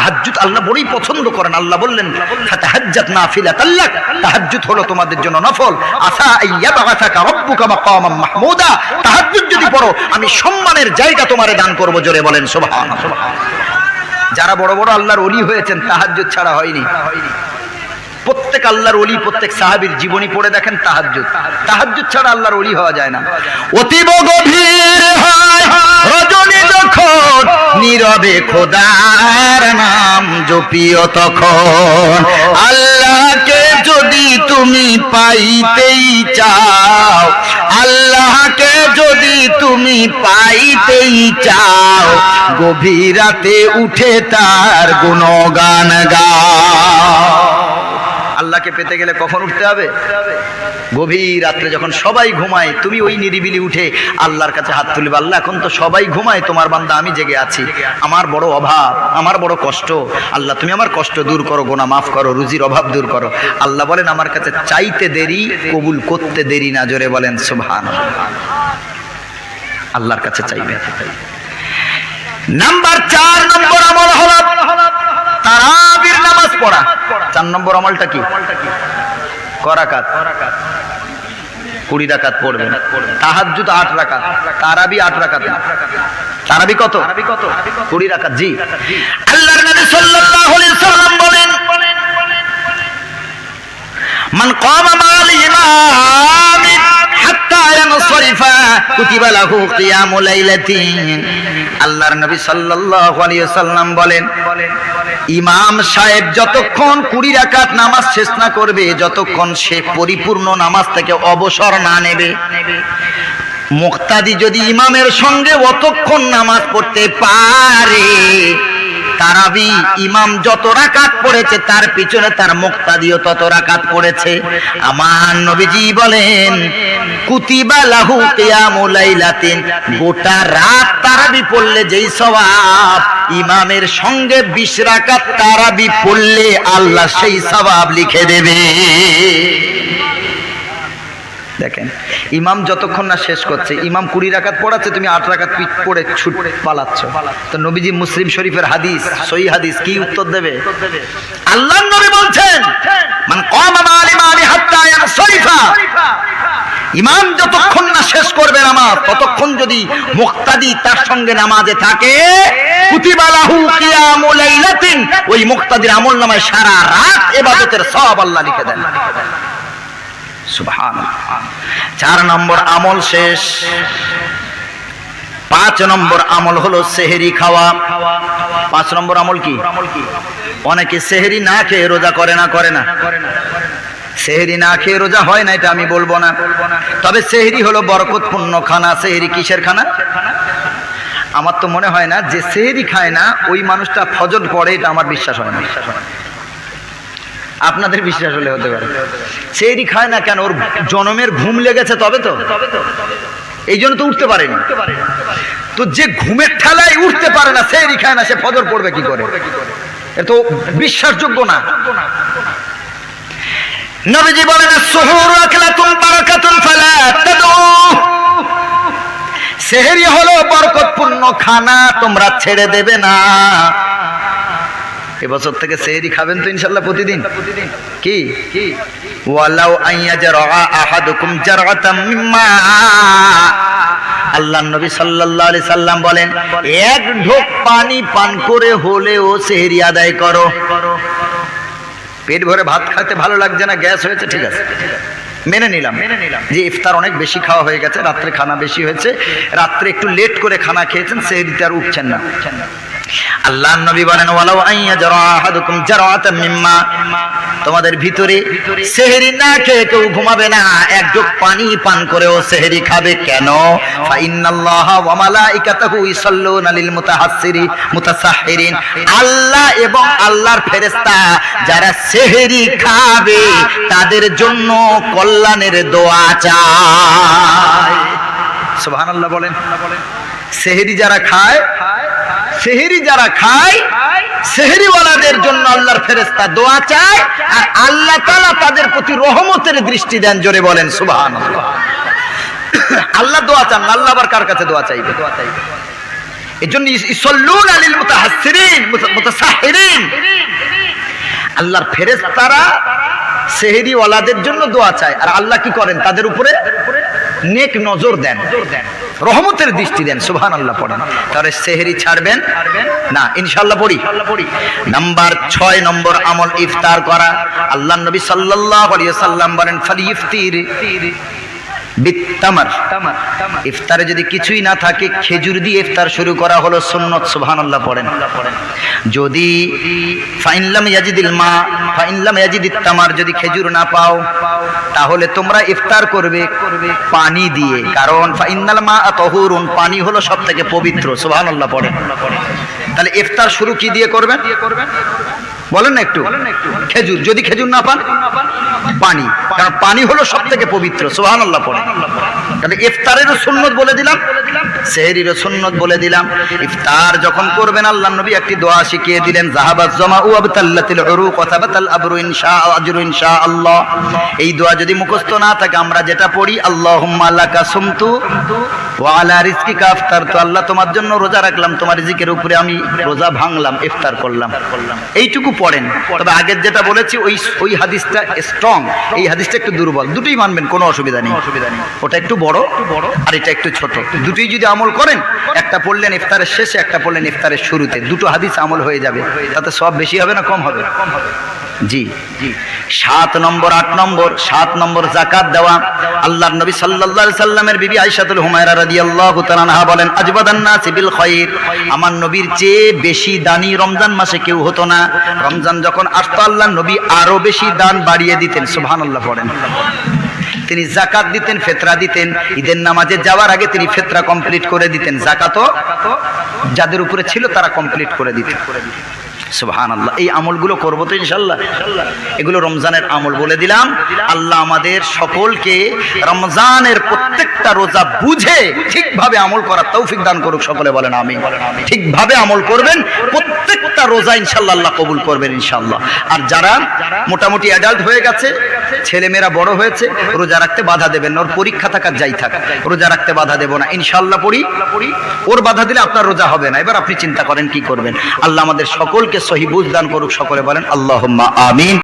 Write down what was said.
তাহাজ্জুদ আল্লাহ বড়ই পছন্দ করেন। আল্লাহ বললেন তাহাজ্জাত নাফিলা তাল্লাক। তাহাজ্জুদ হলো তোমাদের জন্য নফল। আসা ইয়াবাথাকা রব্বুকা মাকামাম মাহমুদা। তাহাজ্জুদ যদি পড়ো, আমি সম্মানের জায়গা তোমারে দান করব জোরে বলেন, সুবহানাল্লাহ। যারা বড় বড় আল্লাহর ওলি হয়েছেন, তাহাজ্জুদ ছাড়া হয়নি। প্রত্যেক আল্লাহর অলি প্রত্যেক সাহাবীর জীবনী পড়ে দেখেন তাহাজ্জুদ। তাহাজ্জুদ ছাড়া আল্লাহর অলি হওয়া যায় না। অতীব গভীর রজনী যখন, নীরবে খোদার নাম জপিও তখন। আল্লাহকে যদি তুমি পাইতেই চাও, আল্লাহকে যদি তুমি পাইতেই চাও, গভীর রাতে উঠে তার গুণগান গাও। আল্লাহকে পেতে গেলে কখন উঠতে হবে? গভীর রাত্রে যখন সবাই ঘুমায়, তুমি ওই নিরিবিলি উঠে আল্লাহর কাছে হাত তুলবে। আল্লাহ, এখন তো সবাই ঘুমায়, তোমার বান্দা, আমি জেগে আছি। আমার বড় অভাব, আমার বড় কষ্ট। আল্লাহ, তুমি আমার কষ্ট দূর করো, গোনা মাফ করো, রুজির অভাব দূর করো। আল্লাহ বলেন, আমার কাছে চাইতে দেরি, কবুল করতে দেরি না, জোরে বলেন সুবহান আল্লাহর কাছে চাইবে। নাম্বার চার নম্বর আমল হলো নামাজ পড়া। চার নম্বর আমলটা কি? করাকাত। কুড়ি রাকাত পড়বেন। তাহাজ্জুদ আট রাকাত। তারাবি আট রাকাত। তারাবি কত? কুড়ি রাকাত জি। আল্লাহর নবী সাল্লাল্লাহু আলাইহি সাল্লাম বলেন মান কামা মাল ইমাম হাত্তা ইয়ানসরিফা কুতিবা লাহু কিয়ামু লাইলাতিন আল্লাহর নবী সাল্লাল্লাহু আলাইহি সাল্লাম বলেন, ইমাম সাহেব যতক্ষণ কুড়ি রাকাত নামাজ শেষ না করবে, যতক্ষণ সে পরিপূর্ণ নামাজ থেকে অবসর না নেবে, মুক্তাদি যদি ইমামের সঙ্গে অতক্ষণ নামাজ পড়তে পারে, তারাবি ইমাম যত রাকাত পড়েছে, তার পিছনে তার মুক্তাদিও তত রাকাত পড়েছে। আমার নবীজি বলেন কুতিবা লাহু কিয়ামুল লাইলাতিন। গোটা রাত তারাবি পড়লে যেই সওয়াব, ইমামের সঙ্গে 20 রাকাত তারাবি পড়লে আল্লাহ সেই সওয়াব লিখে দেবে। দেখেন, ইমাম যতক্ষণ না শেষ করছে, ইমাম কুড়ি রাকাত পড়াচ্ছে, তুমি আট রাকাত পিঠ পড়ে ছুট পালাচ্ছ। তো নবীজি মুসলিম শরীফের হাদিস সই হাদিস কি উত্তর দেবে? আল্লাহ নবী বলছেন, মান কামা মা আলি হাত্তা ইমাম যতক্ষণ না শেষ করবে নামাজ, ততক্ষণ যদি মুক্তাদি তার সঙ্গে নামাজে থাকে ওই মুক্তাদির আমল নামায় সারা রাত ইবাদতের সওয়াব আল্লাহ লিখে দেন। চার নম্বর আমল শেষ। পাঁচ নম্বর আমল হলো সেহেরি খাওয়া। পাঁচ নম্বর আমল কি? অনেকে সেহেরি না খেয়ে রোজা করে না করে না। সেহেরি না খেয়ে রোজা হয় না, এটা আমি বলব না। তবে সেহেরি হলো বরকতপূর্ণ খানা। সেহেরি কিসের খানা? আমার তো মনে হয় না যে সেহেরি খায় না, ওই মানুষটা ফজর পড়ে এটা আমার বিশ্বাস হয় না। আপনাদের বিশ্বাস হলে হতে পারে। সেহেরি খায় না কেন? ওর জনমের ঘুম লেগেছে তবে তো। এই জন্য তো উঠতে পারেনি। তো যে ঘুমের ঠেলায় উঠতে পারে না সেরি খায় না, সে ফজর পড়বে কি করে? এ তো বিশ্বাসযোগ্য না। নবীজি বলেন, সুহুর আকলাতুন বারাকাতুন ফালা তাদু সেহরি হলো বরকতপূর্ণ খানা, তোমরা ছেড়ে দেবে না। এবছর থেকে সেহরি খাবেন তো ইনশাল্লাহ প্রতিদিন। কি? ওয়ালাউ আইয়া জারআ আহাদুকুম জারআতাম মিম্মা। আল্লাহ নবী সাল্লাল্লাহু আলাইহি সাল্লাম বলেন, এক ঢোক পানি পান করে হলেও সেহরি আদায় করো। পেট ভরে ভাত খাতে ভালো লাগছে না গ্যাস হয়েছে ঠিক আছে। মেনে নিলাম। মেনে নিলাম। যে ইফতার অনেক বেশি খাওয়া হয়ে গেছে রাত্রে খানা বেশি হয়েছে রাত্রে একটু লেট করে খানা খেয়েছেন সেই দিতে আর উঠছেন না। উঠছেন না। আল্লাহ নবী বলেন ওয়ালাউ আইয়া জারা জারাতাম মিম্মা। তোমাদের ভিতরে সেহেরি না খেয়ে কেউ ঘুমাবে না। এক যোগ পানি পান করেও সেহেরি খাবে কেন? ফা ইন্নাল্লাহ ওয়া মালাইকাতাহু ইসাল্লুনা লিল মুতাহাসসিরি মুতাসাহহিরিন। আল্লাহ এবং আল্লাহর ফেরেশতা যারা সেহরি খাবে তাদের জন্য কল্যাণের দোয়া চায়। সুবহানাল্লাহ বলেন সেহরি যারা খায় সেহেরি যারা খায় সেহেরিওয়ালাদের জন্য আল্লাহর ফেরেস্তা দোয়া চায় আর আল্লাহ তালা তাদের প্রতি রহমতের দৃষ্টি দেন জোরে বলেন সুবাহান আল্লাহ দোয়া চান আল্লাহ আবার কার কাছে দোয়া চাইবে? দোয়া চাইবে ইসল্লুন আলিল মুতাসাহিরিন আল্লাহর সেহেরিওয়ালাদের জন্য দোয়া চায় আর আল্লাহ কি করেন? তাদের উপরে নেক নজর দেন। রহমতের দৃষ্টি দেন সুহান আল্লাহ পড়েন। তাহলে সেহেরি ছাড়বেন? না ইনশাল্লাহ পড়ি। নাম্বার ছয় নম্বর আমল ইফতার করা। আল্লাহ নবী সাল্লাহ সাল্লাম বলেন ফালি ইফতির বিত্তামার। ইফতারে যদি কিছুই না থাকে খেজুর দিয়ে ইফতার শুরু করা হলো সুন্নত সুবহানাল্লাহ পড়েন। যদি ফাইনলাম ইয়াজিদিল মা ফাইনলাম ইয়াজিদিত তামার যদি খেজুর না পাও তাহলে তোমরা ইফতার করবে পানি দিয়ে। কারণ ফাইনাল মা তহুরুন পানি হলো সব থেকে পবিত্র সুবহানাল্লাহ পড়েন। তাহলে ইফতার শুরু কি দিয়ে করবেন? বলেন না একটু। খেজুর যদি খেজুর না পান পানি। কারণ পানি হলো সব থেকে পবিত্র সোহান আল্লাহ পরে তাহলে ইফতারেরও সুন্নত বলে দিলাম। সেহরিরও সুন্নত বলে দিলাম। ইফতার যখন করবেন আল্লাহ নবী একটি দোয়া শিখিয়ে দিলেন জাহাবাজ জমা ও আবতাল্লাতিল ওয়া তাবাতাল আবরু ইনশা, আজরু ইনশা আল্লাহ এই দোয়া যদি মুখস্থ না থাকে, আমরা যেটা পড়ি, আল্লাহুম্মা লাকা সুমতু আল্লাহ তোমার জন্য রোজা রাখলাম, তোমার রিজিকের উপরে আমি রোজা ভাঙলাম, ইফতার করলাম। এইটুকু পড়েন। তবে আগের যেটা বলেছি, ওই ওই হাদিসটা স্ট্রং এই হাদিসটা একটু দুর্বল। দুটোই মানবেন, কোনো অসুবিধা নেই। অসুবিধা নেই ওটা একটু বড় আর এটা একটু ছোট। দুটোই যদি আমল করেন, একটা পড়লেন ইফতারের শেষে, একটা পড়লেন ইফতারের শুরুতে। দুটো হাদিস আমল হয়ে যাবে, তাতে সব বেশি হবে না, কম হবে? জি সাত নম্বর, আট নম্বর, সাত নম্বর জাকাত দেওয়া। আল্লাহর নবী আলাইহি সাল্লামের বিবি আয়েশাতুল হুমায়রা রাদিয়াল্লাহু তাআলা আনহা বলেন আজবাদান নাস বিল খায়র। আমার নবীর চেয়ে বেশি দানি রমজান মাসে কেউ হতো না। রমজান যখন আসতো, আল্লাহর নবী আরও বেশি দান বাড়িয়ে দিতেন, সুবহানাল্লাহ পড়েন তিনি জাকাত দিতেন, ফেতরা দিতেন। ঈদের নামাজে যাওয়ার আগে তিনি ফেতরা কমপ্লিট করে দিতেন। জাকাতও যাদের উপরে ছিল তারা কমপ্লিট করে দিতেন। সুবহান আল্লাহ এই আমলগুলো করব তো ইনশাল্লাহ। এগুলো রমজানের আমল বলে দিলাম। আল্লাহ আমাদের সকলকে রমজানের প্রত্যেকটা রোজা বুঝে ঠিকভাবে আমল করার তৌফিক দান করুক, সকলে বলেন আমি ঠিকভাবে আমল করবেন, প্রত্যেকটা রোজা ইনশাল্লাহ আল্লাহ কবুল করবেন ইনশাল্লাহ। আর যারা মোটামুটি অ্যাডাল্ট হয়ে গেছে, ছেলেমেয়েরা বড় হয়েছে, রোজা রাখতে বাধা দেবেন ওর পরীক্ষা থাকার যাই থাক, রোজা রাখতে বাধা দেবো না, ইনশাল্লাহ পড়ি। ওর বাধা দিলে আপনার রোজা হবে না। এবার আপনি চিন্তা করেন কি করবেন। আল্লাহ আমাদের সকলকে সহি বুঝ দান করুক সকলে বলেন আল্লাহ আমিন।